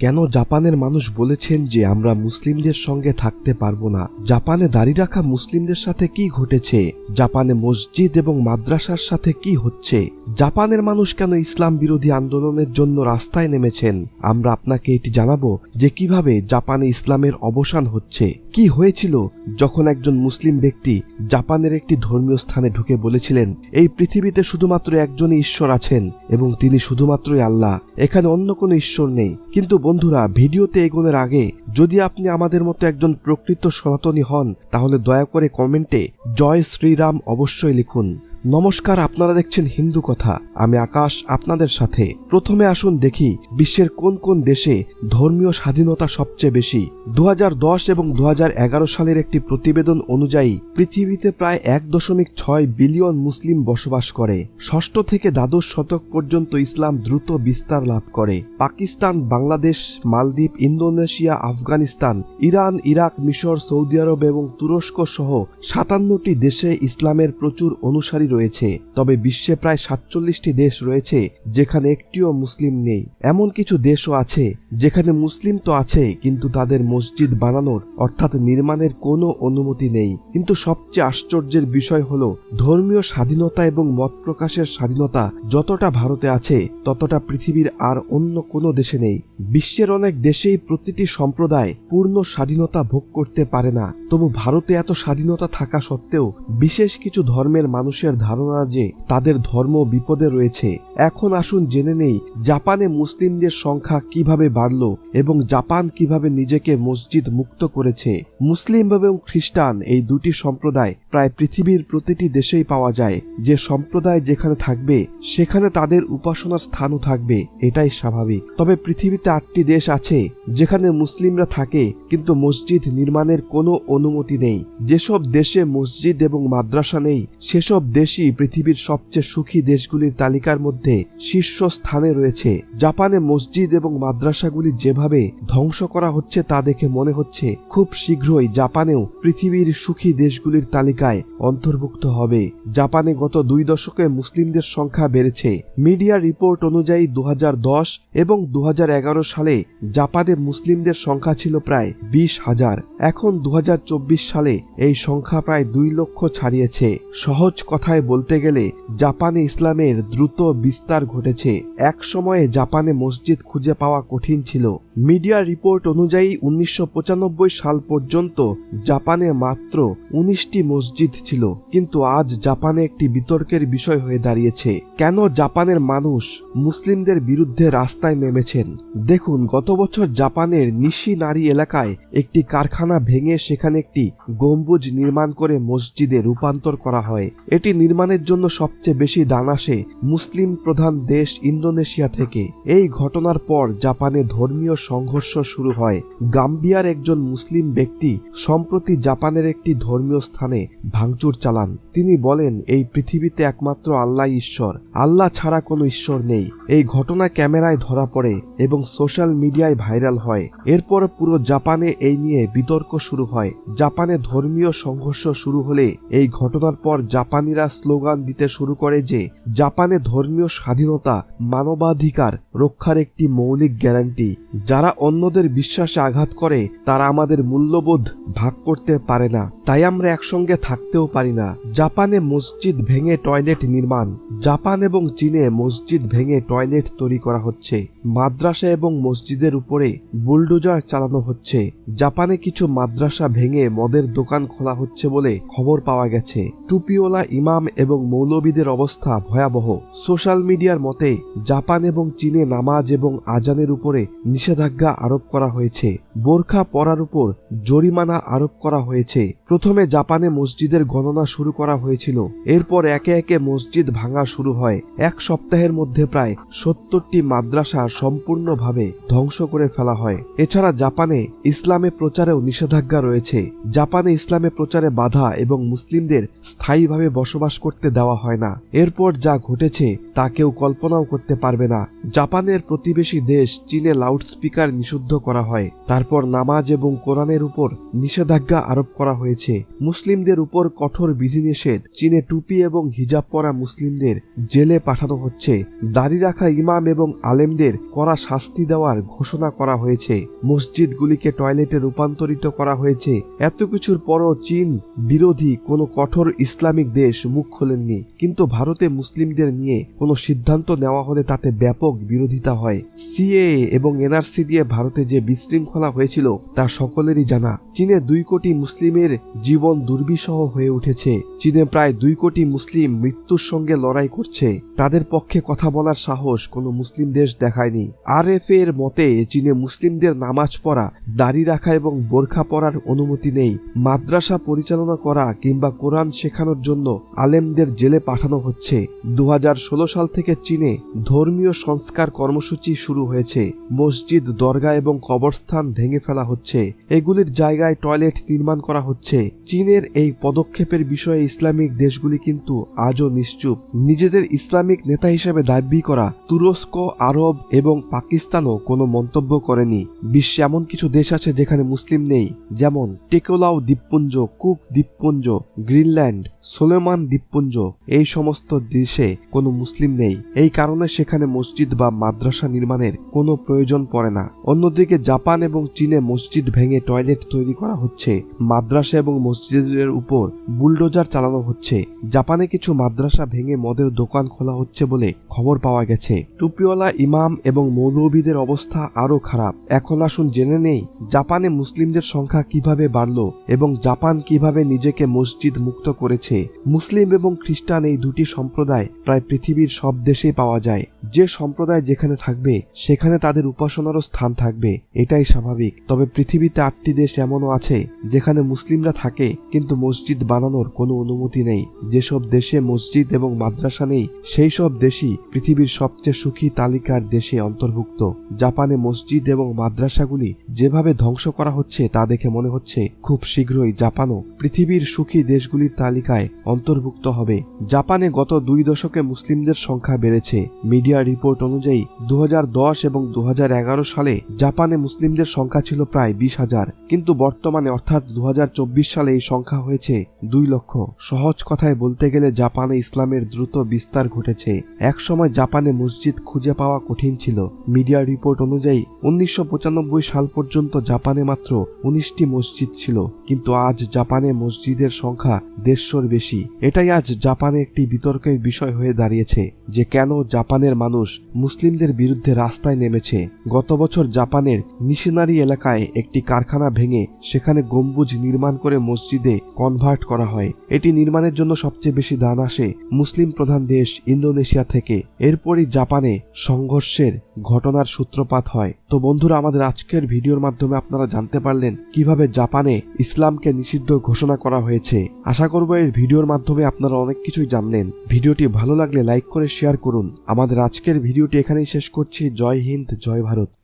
কেন জাপানের মানুষ বলেছেন যে আমরা মুসলিমদের সঙ্গে থাকতে পারব না? জাপানে দাড়ি রাখা মুসলিমদের সাথে কি ঘটেছে? জাপানে মসজিদ এবং মাদ্রাসার সাথে কি হচ্ছে? জাপানের মানুষ কেন ইসলাম বিরোধী আন্দোলনের জন্য রাস্তায় নেমেছেন? আমরা আপনাকে এটি জানাব যে কীভাবে জাপানে ইসলামের অবসান হচ্ছে। কি হয়েছিল যখন একজন মুসলিম ব্যক্তি জাপানের একটি ধর্মীয় স্থানে ঢুকে বলেছিলেন, এই পৃথিবীতে শুধুমাত্র একজনই ঈশ্বর আছেন এবং তিনি শুধুমাত্রই আল্লাহ। এখানে অন্য কোনো ঈশ্বর নেই। কিন্তু বন্ধুরা, ভিডিওতে এগোনোর আগে যদি আপনি আমাদের মতো একজন প্রকৃত সনাতনী হন, তাহলে দয়া করে কমেন্টে জয় শ্রীরাম অবশ্যই লিখুন। নমস্কার, আপনারা দেখছেন হিন্দু কথা। আমি আকাশ আপনাদের সাথে। প্রথমে আসুন দেখি বিশ্বের কোন কোন দেশে ধর্মীয় স্বাধীনতা সবচেয়ে বেশি। দু হাজার দশ এবং দু হাজার এগারো সালের একটি প্রতিবেদন অনুযায়ী পৃথিবীতে প্রায় এক দশমিক ছয় বিলিয়ন মুসলিম বসবাস করে। ষষ্ঠ থেকে দ্বাদশ শতক পর্যন্ত ইসলাম দ্রুত বিস্তার লাভ করে। Pakistan, Bangladesh, Maldives, Indonesia, Afghanistan, Iran, Iraq, মিশর, সৌদি আরব এবং তুরস্ক সহ সাতান্নটি দেশে ইসলামের প্রচুর অনুসারী রয়েছে, তবে বিশ্বে প্রায় সাতচল্লিশটি দেশ রয়েছে যেখানে একটিও মুসলিম নেই। এমন কিছু দেশও আছে যেখানে মুসলিম তো আছে, কিন্তু তাদের মসজিদ বানানোর অর্থাৎ নির্মাণের কোনো অনুমতি নেই। কিন্তু সবচেয়ে আশ্চর্যের বিষয় হল, ধর্মীয় স্বাধীনতা এবং মত প্রকাশের স্বাধীনতা যতটা ভারতে আছে, ততটা পৃথিবীর আর অন্য কোনো দেশে নেই। বিশ্বের অনেক দেশেই প্রতিটি সম্প্রদায় পূর্ণ স্বাধীনতা ভোগ করতে পারে না। তবু ভারতে এত স্বাধীনতা থাকা সত্ত্বেও বিশেষ কিছু ধর্মের মানুষের ধারণা যে তাদের ধর্ম বিপদে রয়েছে, এখন আসুন জেনে নেই জাপানে মুসলিমদের সংখ্যা কীভাবে বাড়ল এবং জাপান কীভাবে নিজেকে মসজিদ মুক্ত করেছে। মুসলিম এবং খ্রিস্টান এই দুটি সম্প্রদায় প্রায় পৃথিবীর প্রতিটি দেশেই পাওয়া যায় যে সম্প্রদায় যেখানে থাকবে, সেখানে তাদের উপাসনার স্থানও থাকবে। এটাই স্বাভাবিক। তবে পৃথিবীতে আটটি দেশ আছে যেখানে মুসলিমরা থাকে, কিন্তু মসজিদ নির্মাণের কোনো অনুমতি নেই। যেসব দেশে মসজিদ এবং মাদ্রাসা নেই, সেসব দেশই পৃথিবীর সবচেয়ে সুখী দেশগুলির তালিকার মধ্যে শীর্ষ স্থানে রয়েছে। জাপানে মসজিদ এবং মাদ্রাসাগুলি যেভাবে ধ্বংস করা হচ্ছে তা দেখে মনে হচ্ছে খুব শীঘ্রই জাপানেও পৃথিবীর সুখী দেশগুলির তালিকায় অন্তর্ভুক্ত হবে। জাপানে গত দুই দশকে মুসলিমদের সংখ্যা বেড়েছে। মিডিয়া রিপোর্ট অনুযায়ী দু হাজার দশ এবং দু হাজার এগারো সালে জাপানে মুসলিমদের সংখ্যা ছিল প্রায় বিশ হাজার। এখন দু হাজার চব্বিশ সালে এই সংখ্যা প্রায় দুই লক্ষ ছাড়িয়েছে। সহজ কথায় বলতে গেলে, জাপানে ইসলামের দ্রুত বিস্তার ঘটেছে। এক সময়ে জাপানে মসজিদ খুঁজে পাওয়া কঠিন ছিল। মিডিয়া রিপোর্ট অনুযায়ী উনিশশো পঁচানব্বই সাল পর্যন্ত জাপানে মাত্র উনিশটি মসজিদ ছিল, কিন্তু আজ জাপানে একটি বিতর্কের বিষয় হয়ে দাঁড়িয়েছে। কেন জাপানের মানুষ মুসলিমদের বিরুদ্ধে রাস্তায় নেমেছেন? দেখুন, গত বছর জাপানের নিশি নারী এলাকায় একটি কারখানা ভেঙে সেখানে একটি গম্বুজ নির্মাণ করে মসজিদে রূপান্তর করা হয়। এটি নির্মাণের জন্য সবচেয়ে বেশি দান আসে মুসলিম প্রধান দেশ ইন্দোনেশিয়া থেকে। এই ঘটনার পর জাপানে ধর্মীয় সংঘর্ষ শুরু হয়। গাম্বিয়ার একজন মুসলিম ব্যক্তি সম্প্রতি জাপানের একটি ধর্মীয় স্থানে ভাঙচুর চালান। তিনি বলেন, এই পৃথিবীতে একমাত্র আল্লাহ ঈশ্বর। আল্লাহ ছাড়া কোনো ঈশ্বর নেই। এই ঘটনা ক্যামেরায় ধরা পড়ে এবং সোশ্যাল মিডিয়ায় ভাইরাল হয়। এরপর পুরো জাপানে এই নিয়ে বিতর্ক শুরু হয়। জাপানে ধর্মীয় সংঘর্ষ শুরু হলে এই ঘটনার পর জাপানিরা স্লোগান দিতে শুরু করে যে, জাপানে ধর্মীয় স্বাধীনতা মানবাধিকার রক্ষার একটি মৌলিক গ্যারান্টি। যারা অন্যদের বিশ্বাসে আঘাত করে, তারা আমাদের মূল্যবোধ ভাগ করতে পারে না। তাই আমরা একসঙ্গে থাকতেও পারি না। জাপানে মসজিদ ভেঙে টয়লেট নির্মাণ। জাপান এবং চীনে মসজিদ ভেঙে টয়লেট তৈরি করা হচ্ছে। মাদ্রাসা এবং মসজিদের উপরে বুলডোজার চালানো হচ্ছে। জাপানে কিছু মাদ্রাসা ভেঙে মদের দোকান খোলা হচ্ছে বলে খবর পাওয়া গেছে। টুপিওলা ইমাম এবং মৌলবীদের অবস্থা ভয়াবহ। সোশ্যাল মিডিয়ার মতে, জাপান এবং চীনে নামাজ এবং আজানের উপরে নিষেধাজ্ঞা আরোপ করা হয়েছে। বোরখা পরার উপর জরিমানা আরোপ করা হয়েছে। প্রথমে জাপানে মসজিদের গণনা শুরু করা হয়েছিল। এরপর একে একে মসজিদ ভাঙা শুরু হয়। এক সপ্তাহের মধ্যে প্রায় সত্তরটি মাদ্রাসা সম্পূর্ণভাবে ধ্বংস করে ফেলা হয়। এছাড়া জাপানে ইসলামে প্রচারেও নিষেধাজ্ঞা রয়েছে। জাপানে ইসলামে প্রচারে বাধা এবং মুসলিমদের স্থায়ীভাবে বসবাস করতে দেওয়া হয় না। এরপর যা ঘটেছে তা কেউ কল্পনাও করতে পারবে না। জাপানের প্রতিবেশী দেশ চীনে লাউডস্পিকার নিষিদ্ধ করা হয়। তারপর নামাজ এবং কোরআনের উপর নিষেধাজ্ঞা আরোপ করা হয়েছে। মুসলিমদের উপর কঠোর বিধিনিষেধ, চীনে টুপি এবং হিজাব পরা মুসলিমদের জেলে পাঠানো হচ্ছে। দাড়ি রাখা ইমাম এবং আলেমদের কড়া শাস্তি দেওয়ার ঘোষণা করা হয়েছে। মসজিদগুলিকে টয়লেটে রূপান্তরিত করা হয়েছে। এত কিছুর পরও চীন বিরোধী কোনো কঠোর ইসলামিক দেশ মুখ খোলেননি। কিন্তু ভারতে মুসলিমদের নিয়ে কোনো সিদ্ধান্ত নেওয়া হলে তাতে ব্যাপক বিরোধিতা হয়। সিএ এবং এনআরসি দিয়ে ভারতে যে বিশৃঙ্খলা হয়েছিল, তা সকলেরই জানা। চীনে দুই কোটি মুসলিমের জীবন দুর্বিষহ হয়ে উঠেছে। চীনে প্রায় দুই কোটি মুসলিম মৃত্যুর সঙ্গে লড়াই করছে। তাদের পক্ষে কথা বলার সাহস কোনো মুসলিম দেশ দেখায়নি। আর এফ এর মতে, চীনে মুসলিমদের নামাজ পড়া, দাড়ি রাখা এবং বোরখা পরার অনুমতি নেই। মাদ্রাসা পরিচালনা করা কিংবা কোরআন শেখানোর জন্য আলেমদের জেলে পাঠানো হচ্ছে। দু হাজার ষোলো সাল থেকে চীনে ধর্মীয় সংস্কার কর্মসূচি শুরু হয়েছে। মসজিদ, দরগা এবং কবরস্থান ভেঙে ফেলা হচ্ছে। এগুলির জায়গায় টয়লেট নির্মাণ করা হচ্ছে। চীনের এই পদক্ষেপের বিষয়ে ইসলামিক দেশগুলি কিন্তু আজও নিশ্চুপ। নিজেদের ইসলামিক নেতা হিসেবে দাবি করা তুরস্ক, আরব এবং পাকিস্তানও কোনো মন্তব্য করেনি। বিশ্বে এমন কিছু দেশ আছে যেখানে মুসলিম নেই, যেমন টেকোলাও দ্বীপপুঞ্জ, কুক দ্বীপপুঞ্জ, গ্রিনল্যান্ড, সোলেমান দ্বীপপুঞ্জ। এই সমস্ত দেশে কোনো মুসলিম নেই। এই কারণে সেখানে মসজিদ বা মাদ্রাসা নির্মাণের কোনো প্রয়োজন পড়ে না। অন্যদিকে জাপান এবং চীনে মসজিদ ভেঙে টয়লেট তৈরি করা হচ্ছে। মাদ্রাসা এবং মসজিদের উপর বুলডোজার চালানো হচ্ছে। জাপানে কিছু মাদ্রাসা ভেঙে মদের দোকান খোলা হচ্ছে বলে খবর পাওয়া গেছে। টুপিওয়ালা ইমাম এবং মৌলবীদের অবস্থা আরও খারাপ। এখন আসুন জেনে নেই জাপানে মুসলিমদের সংখ্যা কীভাবে বাড়ল এবং জাপান কীভাবে নিজেকে মসজিদ মুক্ত করেছে। মুসলিম এবং খ্রিস্টান এই দুটি সম্প্রদায় প্রায় পৃথিবীর সব দেশেই পাওয়া যায়। যে সম্প্রদায় যেখানে থাকবে, সেখানে তাদের উপাসনারও স্থান থাকবে। এটাই স্বাভাবিক। তবে পৃথিবীতে আটটি দেশ এমনও আছে, যেখানে মুসলিমরা থাকে, কিন্তু মসজিদ বানানোর কোনো অনুমতি নেই। যেসব দেশে মসজিদ এবং মাদ্রাসা নেই সেই সব দেশই পৃথিবীর সবচেয়ে সুখী তালিকার দেশে অন্তর্ভুক্ত। জাপানে মসজিদ এবং মাদ্রাসাগুলি যেভাবে ধ্বংস করা হচ্ছে, তা দেখে মনে হচ্ছে খুব শীঘ্রই জাপানও পৃথিবীর সুখী দেশগুলির তালিকায় অন্তর্ভুক্ত হবে। জাপানে গত দুই দশকে মুসলিমদের সংখ্যা বেড়েছে। মিডিয়া রিপোর্ট অনুযায়ী দু হাজার দশ এবং দু হাজার এগারো সালে জাপানে মুসলিমদের সংখ্যা ছিল প্রায় বিশ হাজার। কিন্তু বর্তমানে অর্থাৎ দু সালে এই সংখ্যা হয়েছে দুই লক্ষ। সহজ কথায় বলতে গেলে জাপানে ইসলামের দ্রুত বিস্তার ঘটেছে। একসময় জাপানে মসজিদ খুঁজে পাওয়া কঠিন ছিল। মিডিয়া রিপোর্ট অনুযায়ী উনিশশো পঁচানব্বই সাল পর্যন্ত জাপানে মাত্র উনিশটি মসজিদ ছিল। কিন্তু আজ জাপানে মসজিদের সংখ্যা দেড়শোর বেশি। এটাই আজ জাপানে একটি বিতর্কের বিষয় হয়ে দাঁড়িয়েছে যে কেন জাপানের মানুষ মুসলিমদের বিরুদ্ধে রাস্তায় নেমেছে। গত বছর জাপানের নিশিনারি এলাকায় একটি কারখানা ভেঙে সেখানে গম্বুজ নির্মাণ করে মসজিদে কনভার্ট করা হয়। এটি নির্মাণের জন্য সবচেয়ে বেশি দান আসে মুসলিম প্রধান দেশ ইন্দোনেশিয়া থেকে। এরপরই জাপানে সংঘর্ষের ঘটনার সূত্রপাত হয়। তো বন্ধুরা, আমাদের আজকের ভিডিওর মাধ্যমে আপনারা জানতে পারলেন কীভাবে জাপানে ইসলামকে নিষিদ্ধ ঘোষণা করা হয়েছে। আশা করব এই ভিডিওর মাধ্যমে আপনারা অনেক কিছুই জানলেন। ভিডিওটি ভালো লাগলে লাইক করে শেয়ার করুন। আমাদের আজকের ভিডিওটি এখানেই শেষ করছি। জয় হিন্দ, জয় ভারত।